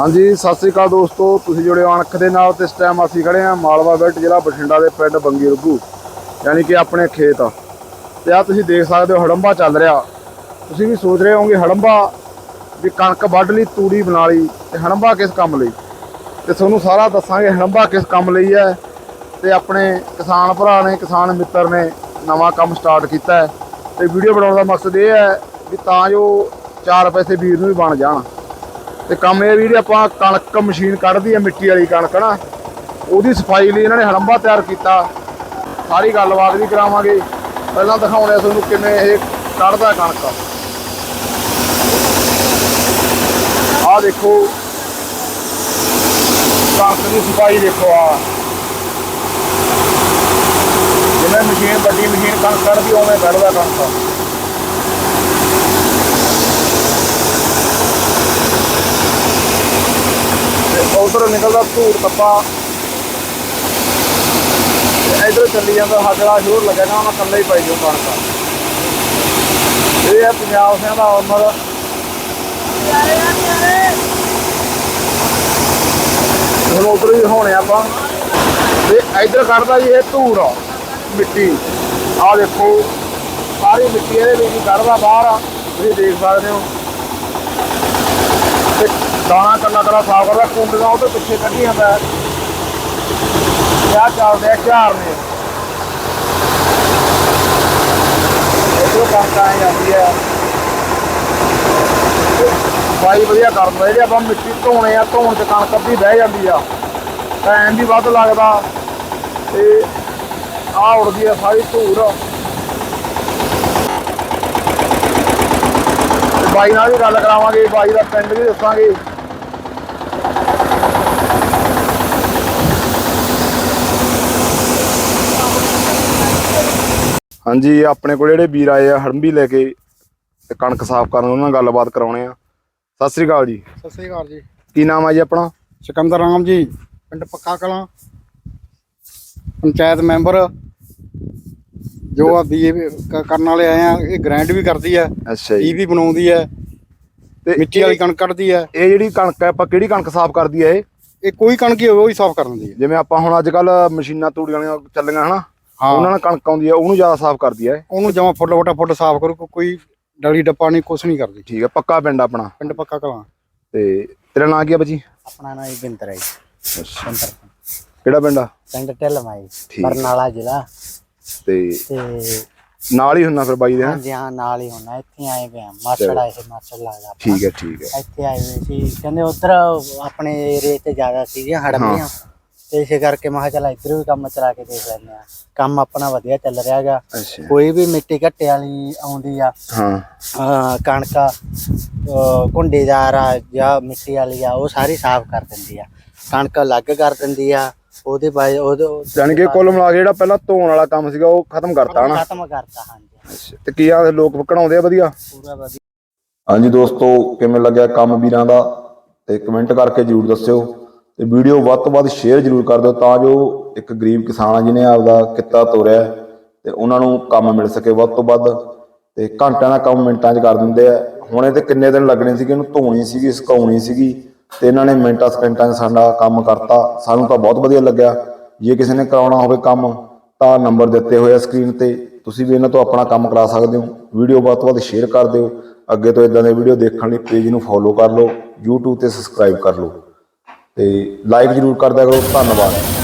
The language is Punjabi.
ਹਾਂਜੀ, ਸਤਿ ਸ੍ਰੀ ਅਕਾਲ ਦੋਸਤੋ। ਤੁਸੀਂ ਜੁੜੇ ਹੋ ਅਣਖ ਦੇ ਨਾਲ ਤੇ ਇਸ ਟਾਈਮ ਅਸੀਂ ਖੜੇ ਹਾਂ ਮਾਲਵਾ ਬੈਲਟ ਜ਼ਿਲ੍ਹਾ ਬਠਿੰਡਾ ਦੇ ਪਿੰਡ ਬੰਗੀ ਰੁੱਗੂ, ਯਾਨੀ ਕਿ ਆਪਣੇ ਖੇਤ। ਤੇ ਆ ਤੁਸੀਂ ਦੇਖ ਸਕਦੇ ਹੋ ਹੜੰਬਾ ਚੱਲ ਰਿਹਾ। ਤੁਸੀਂ ਵੀ ਸੋਚ ਰਹੇ ਹੋਵੋਗੇ ਹੜੰਬਾ ਵੀ ਕਣਕ ਵੱਢ ਲਈ, ਤੂੜੀ ਬਣਾ ਲਈ ਤੇ ਹੜੰਬਾ ਕਿਸ ਕੰਮ ਲਈ? ਤੇ ਤੁਹਾਨੂੰ ਸਾਰਾ ਦੱਸਾਂਗੇ ਹੜੰਬਾ ਕਿਸ ਕੰਮ ਲਈ ਹੈ ਤੇ ਆਪਣੇ ਕਿਸਾਨ ਭਰਾ ਨੇ, ਕਿਸਾਨ ਮਿੱਤਰ ਨੇ ਨਵਾਂ ਕੰਮ ਸਟਾਰਟ ਕੀਤਾ ਹੈ। ਤੇ ਵੀਡੀਓ ਬਣਾਉਣ ਦਾ ਮਕਸਦ ਇਹ ਹੈ ਵੀ ਤਾਂ ਜੋ ਚਾਰ ਪੈਸੇ ਵੀਰ ਨੂੰ ਵੀ ਬਣ ਜਾਣ। ਤੇ ਕੰਮ ਇਹ ਵੀ ਜਿਹੜੀ ਆਪਾਂ ਕਣਕ ਮਸ਼ੀਨ ਕੱਢਦੀ ਹੈ ਮਿੱਟੀ ਵਾਲੀ ਕਣਕ ਨਾ। ਉਹਦੀ ਸਫ਼ਾਈ ਲਈ ਇਹਨਾਂ ਨੇ ਹੜੰਬਾ ਤਿਆਰ ਕੀਤਾ। ਸਾਰੀ ਗੱਲਬਾਤ ਵੀ ਕਰਾਵਾਂਗੇ। ਪਹਿਲਾਂ ਦਿਖਾਉਣੇ ਤੁਹਾਨੂੰ ਕਿਵੇਂ ਇਹ ਕੱਢਦਾ ਕਣਕ। ਆਹ ਦੇਖੋ। ਕਣਕ ਦੀ ਸਫ਼ਾਈ ਦੇਖੋ ਆ। ਜਿਵੇਂ ਮਸ਼ੀਨ, ਵੱਡੀ ਮਸ਼ੀਨ ਕਣਕ ਕੱਢਦੀ, ਉਵੇਂ ਕੱਢਦਾ ਕਣਕ ਤੇ ਉਧਰ ਨਿਕਲਦਾ ਧੂੜ ਤੱਪਾ ਇਧਰ ਚੱਲੀ ਜਾਂਦਾ ਹਾਜਰਾ ਸ਼ੋਰ ਲੱਗਿਆ ਉਹਨਾਂ ਕੱਲੇ ਹੀ ਪਾਈ ਜੋ ਕਣਕ। ਇਹ ਹੈ ਪੰਜਾਬ ਸਿਆਂ ਦਾ ਆਨਰ ਹੁਣ ਉਧਰ ਹੀ ਹੋਣੇ ਆਪਾਂ। ਤੇ ਇਧਰ ਕੱਢਦਾ ਜੀ ਇਹ ਧੂੜ, ਮਿੱਟੀ। ਆਹ ਦੇਖੋ, ਸਾਰੀ ਮਿੱਟੀ ਇਹਦੇ ਵਿੱਚ ਕੱਢਦਾ ਬਾਹਰ। ਆ ਤੁਸੀਂ ਦੇਖ ਸਕਦੇ ਹੋ। ਦਾਣਾ ਕੱਲਾ ਕੱਲਾ ਸਾਫ਼ ਕਰਦਾ, ਕੁੰਡੀਆਂ ਉਹਦੇ ਪਿੱਛੇ ਕੱਢੀ ਜਾਂਦਾ ਕਿਆ ਚੱਲਦੇ ਆ ਝਾਰ ਨੇ। ਇਹੋ ਕੰਮ ਤਾਂ ਜਾਂਦੀ ਹੈ। ਬਾਈ ਵਧੀਆ ਕਰਦਾ, ਜਿਹੜੇ ਆਪਾਂ ਮਿੱਟੀ ਧੋਣੇ ਆ, ਧੋਣ ਚ ਕਣਕ ਅੱਧੀ ਬਹਿ ਜਾਂਦੀ ਆ। ਟਾਈਮ ਵੀ ਵੱਧ ਲੱਗਦਾ। ਤੇ ਆ ਉੜਦੀ ਆ ਸਾਰੀ ਧੂੜ। ਬਾਈ ਨਾਲ ਵੀ ਗੱਲ ਕਰਾਵਾਂਗੇ, ਬਾਈ ਦਾ ਪਿੰਡ ਵੀ ਦੱਸਾਂਗੇ। ਹਾਂਜੀ ਆਪਣੇ ਕੋਲ ਜਿਹੜੇ ਵੀਰ ਆਏ ਆ ਹੜੰਬੀ ਲੈ ਕੇ ਤੇ ਕਣਕ ਸਾਫ਼ ਕਰਨ ਉਹਨਾਂ ਨਾਲ ਗੱਲਬਾਤ ਕਰਾਉਣੇ ਆ। ਸਤਿ ਸ੍ਰੀ ਅਕਾਲ ਜੀ। ਸਤਿ ਸ੍ਰੀ ਅਕਾਲ ਜੀ। ਕੀ ਨਾਮ ਹੈ ਜੀ ਆਪਣਾ? ਸਿਕੰਦਰ ਰਾਮ ਜੀ ਪਿੰਡ ਪੱਕਾ ਕਲਾਂ ਪੰਚਾਇਤ ਮੈਂਬਰ। ਜੋ ਆ ਬੀਏ ਕਰਨ ਵਾਲੇ ਆਏ ਆ ਇਹ ਗ੍ਰੈਂਡ ਵੀ ਕਰਦੀ ਹੈ ਅੱਛਾ ਇਹ ਵੀ ਬਣਾਉਂਦੀ ਹੈ ਤੇ ਮਿੱਟੀ ਵਾਲੀ ਕਣਕ ਕੱਢਦੀ ਹੈ। ਇਹ ਜਿਹੜੀ ਕਣਕ ਹੈ ਆਪਾਂ ਕਿਹੜੀ ਕਣਕ ਸਾਫ਼ ਕਰਦੀ ਹੈ ਇਹ? ਇਹ ਕੋਈ ਕਣਕ ਹੀ ਹੋਵੇ ਉਹ ਹੀ ਸਾਫ਼ ਕਰ ਦਿੰਦੀ ਹੈ। ਜਿਵੇਂ ਆਪਾਂ ਹੁਣ ਅੱਜ ਕੱਲ ਮਸ਼ੀਨਾਂ ਤੂੜੀ ਵਾਲੀਆਂ ਚੱਲੀਆਂ ਹਨਾ ਹਾਂ। ਉਹਨਾਂ ਨਾਲ ਕਣਕ ਆਉਂਦੀ ਹੈ ਉਹਨੂੰ ਜ਼ਿਆਦਾ ਸਾਫ਼ ਕਰਦੀ ਹੈ। ਉਹਨੂੰ ਜਮਾ ਫੁੱਟ ਫੁੱਟ ਫੁੱਟ ਸਾਫ਼ ਕਰੋ ਕੋਈ ਡਲੀ ਡੱਪਾ ਨਹੀਂ ਕੁਛ ਨਹੀਂ ਕਰਦੀ। ਠੀਕ ਹੈ ਪੱਕਾ ਪਿੰਡ ਆਪਣਾ। ਪਿੰਡ ਪੱਕਾ ਕਲਾਂ। ਤੇ ਤੇਰਾ ਨਾਂ ਕੀ ਹੈ ਬੱਜੀ ਆਪਣਾ ਨਾਮ ਬਿੰਦਰ ਹੈ ਬਿੰਦਰ ਕਿਹੜਾ ਪਿੰਡ ਆ? ਪਿੰਡ ਢਿਲਮਾਈ। ਬਰਨਾਲਾ ਜ਼ਿਲ੍ਹਾ। ਤੇ ਨਾਲ ਹੀ ਹੁੰਨਾ ਫਿਰ ਬਾਈ ਦੇ ਹੈਂ? ਹਾਂਜੀ ਹਾਂ ਨਾਲ ਹੀ ਹੋਣਾ ਇੱਥੇ ਆਏ ਵੇ ਆ ਮਾਸੜ ਆਏ ਸੀ ਮਾਸੜ ਲੱਗਦਾ ਆਪਣਾ। ਠੀਕ ਹੈ ਠੀਕ ਹੈ। ਇੱਥੇ ਆਏ ਵੇ ਸੀ ਕਹਿੰਦੇ ਉਧਰ ਆਪਣੇ ਏਰੀਏ ਤੇ ਜ਼ਿਆਦਾ ਸੀਗੀਆਂ ਹੜਮੀਆਂ ਤੇ ਇਸੇ ਕਰਕੇ ਮੈਂ ਕਿਹਾ ਚੱਲ ਇੱਧਰ ਵੀ ਕੰਮ ਚਲਾ ਕੇ ਦੇਖ ਲੈਂਦੇ ਆ ਕੰਮ ਆਪਣਾ ਵਧੀਆ ਚੱਲ ਰਿਹਾ ਹੈਗਾ। ਅੱਛਾ। ਕੋਈ ਵੀ ਮਿੱਟੀ ਘੱਟੇ ਵਾਲੀ ਆਉਂਦੀ ਆ ਹਾਂ। ਅਹ ਕਣਕ ਅਹ ਕੁੰਡੀਦਾਰ ਆ ਜਾਂ ਮਿੱਟੀ ਵਾਲੀ ਆ ਉਹ ਸਾਰੀ ਸਾਫ਼ ਕਰ ਦਿੰਦੀ ਆ। ਕਣਕ ਅਲੱਗ ਕਰ ਦਿੰਦੀ ਆ ਉਹਦੇ ਬਾਅਦ ਉਹਦੇ ਯਾਨੀ ਕਿ ਕੁੱਲ ਮਿਲਾ ਕੇ ਜਿਹੜਾ ਪਹਿਲਾਂ ਧੋਣ ਵਾਲਾ ਕੰਮ ਸੀਗਾ ਉਹ ਖਤਮ ਕਰਤਾ ਹਨਾ? ਖਤਮ ਕਰਤਾ ਹਾਂਜੀ। ਅੱਛਾ ਤੇ ਕੀ ਆ ਲੋਕ ਕਢਾਉਂਦੇ ਆ ਵਧੀਆ? ਪੂਰਾ ਵਧੀਆ। ਹਾਂਜੀ ਦੋਸਤੋ ਕਿਵੇਂ ਲੱਗਿਆ ਕੰਮ ਵੀਰਾਂ ਦਾ? ਤੇ ਕਮੈਂਟ ਕਰਕੇ ਜਰੂਰ ਦੱਸਿਓ। ਤੇ ਵੀਡੀਓ ਵੱਧ ਤੋਂ ਵੱਧ ਸ਼ੇਅਰ ਜਰੂਰ ਕਰ ਦਿਓ ਤਾਂ ਜੋ ਇੱਕ ਗਰੀਬ ਕਿਸਾਨ ਆ ਜਿਹਨੇ ਆਪਦਾ ਕਿੱਤਾ ਤੋਰਿਆ ਤੇ ਉਹਨਾਂ ਨੂੰ ਕੰਮ ਮਿਲ ਸਕੇ ਵੱਧ ਤੋਂ ਵੱਧ। ਤੇ ਘੰਟਿਆਂ ਦਾ ਕੰਮ ਮਿੰਟਾਂ 'ਚ ਕਰ ਦਿੰਦੇ ਆ। ਹੁਣ ਇਹ ਤੇ ਕਿੰਨੇ ਦਿਨ ਲੱਗਣੇ ਸੀਗੇ ਇਹਨੂੰ ਧੋਣੀ ਸੀਗੀ ਸੁਕਾਉਣੀ ਸੀਗੀ। ਤੇ ਇਹਨਾਂ ਨੇ ਮਿੰਟਾਂ ਸਕਿੰਟਾਂ 'ਚ ਸਾਡਾ ਕੰਮ ਕਰਤਾ। ਸਾਨੂੰ ਤਾਂ ਬਹੁਤ ਵਧੀਆ ਲੱਗਿਆ। ਜੇ ਕਿਸੇ ਨੇ ਕਰਾਉਣਾ ਹੋਵੇ ਕੰਮ, ਤਾਂ ਨੰਬਰ ਦਿੱਤੇ ਹੋਏ ਆ ਸਕਰੀਨ ਤੇ। ਤੁਸੀਂ ਵੀ ਇਹਨਾਂ ਤੋਂ ਆਪਣਾ ਕੰਮ ਕਰਾ ਸਕਦੇ ਹੋ। ਵੀਡੀਓ ਵੱਧ ਤੋਂ ਵੱਧ ਸ਼ੇਅਰ ਕਰ ਦਿਓ। ਅੱਗੇ ਤੋਂ ਇਦਾਂ ਦੇ ਵੀਡੀਓ ਦੇਖਣ ਲਈ ਪੇਜ ਨੂੰ ਫੋਲੋ ਕਰ ਲਓ। YouTube ਤੇ ਸਬਸਕ੍ਰਾਈਬ ਕਰ ਲਓ। ਤੇ ਲਾਈਕ ਜਰੂਰ ਕਰਦਿਆ ਕਰੋ। ਧੰਨਵਾਦ।